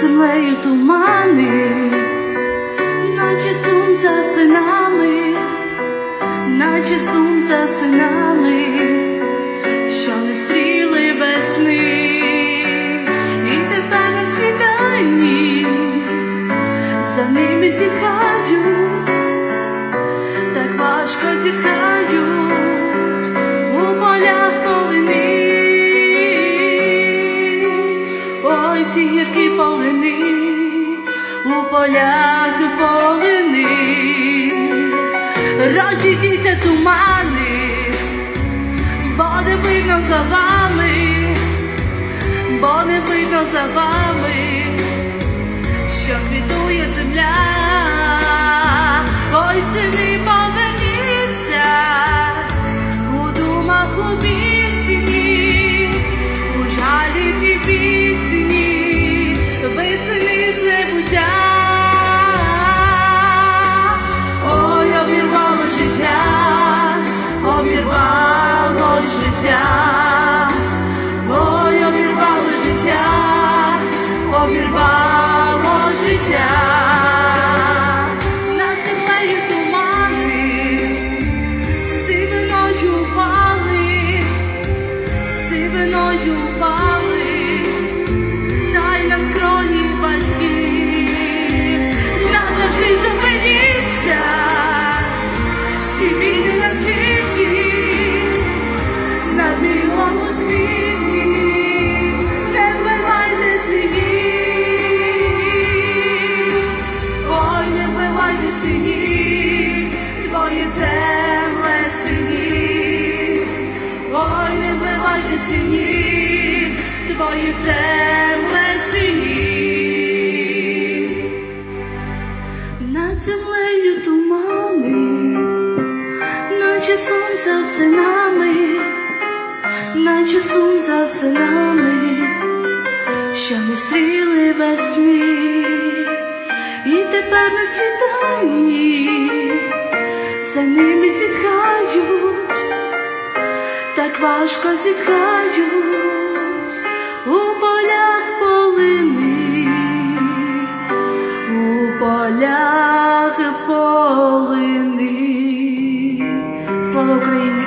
Землею тумани, наче сум за синами, наче сум за синами, зітхають, так важко зітхають у полях полини. Ой, ці гіркі полини, у полях полини, розійдіться тумани, бо не видно за вами, бо не видно за вами, твої земле синів. Над землею тумани, наче за синами, наче сум за синами, що не стріли весні і тепер на світанні за ними зітхають, так важко зітхають у полях полини, у полях полини, слава Україні.